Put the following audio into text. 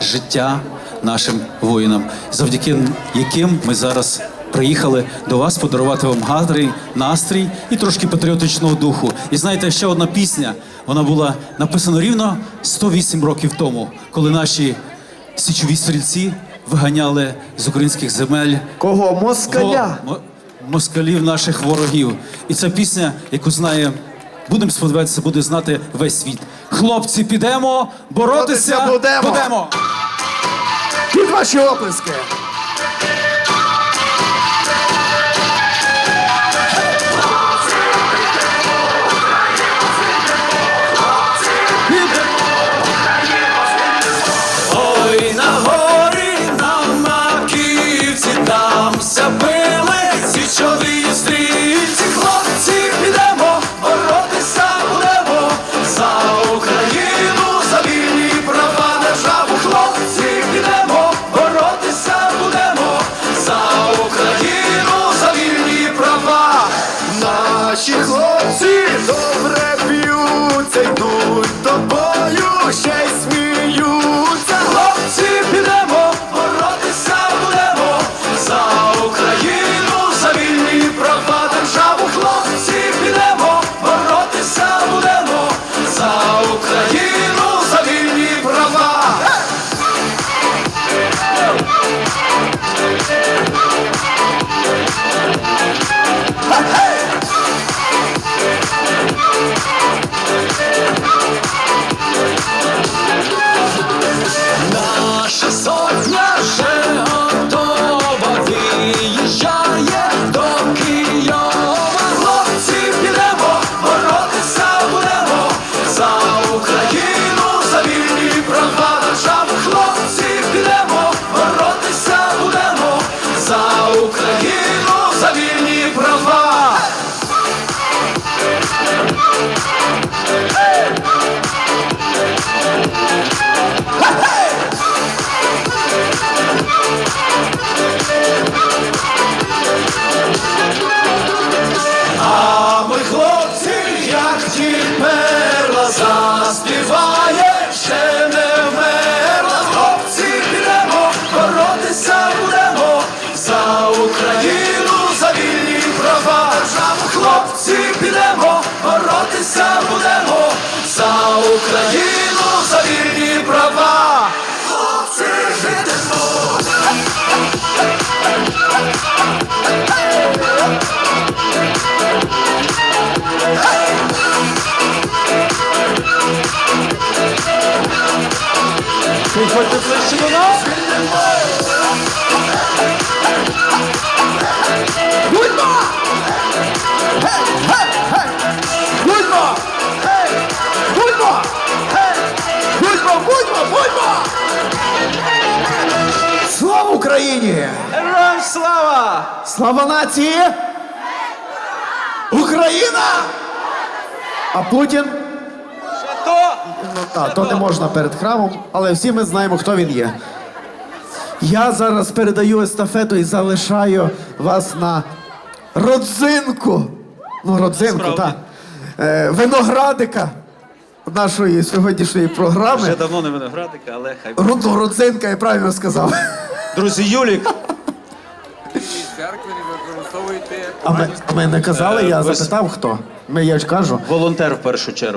життя нашим воїнам, завдяки яким ми зараз приїхали до вас подарувати вам гадрий, настрій і трошки патріотичного духу. І знаєте, ще одна пісня. Вона була написана рівно 108 років тому, коли наші січові стрільці виганяли з українських земель Кого? Москаля? Во- москалів наших ворогів. І ця пісня, яку знає, будемо сподіватися, буде знати весь світ. Хлопці, підемо, боротися, будемо. будемо. Під ваші оплески. Наші хлопці добре б'ються, йдуть до бою, ще й сміються. За вільні права. Хлопці, підемо. Підходьте ближче до нас. Слава! Нації! Україна! А Путін? Ну, так, то не можна перед храмом, але всі ми знаємо, хто він є. Я зараз передаю естафету і залишаю вас на родзинку. Ну, родзинку, так. Е, виноградика нашої сьогоднішньої програми. Вже давно не виноградика, але хай. Родзинка, я правильно сказав. Друзі, Юлік, церкви не використовуйте А ми, ми не казали, я Е, запитав хто. Ми, я ж кажу. волонтер в першу чергу.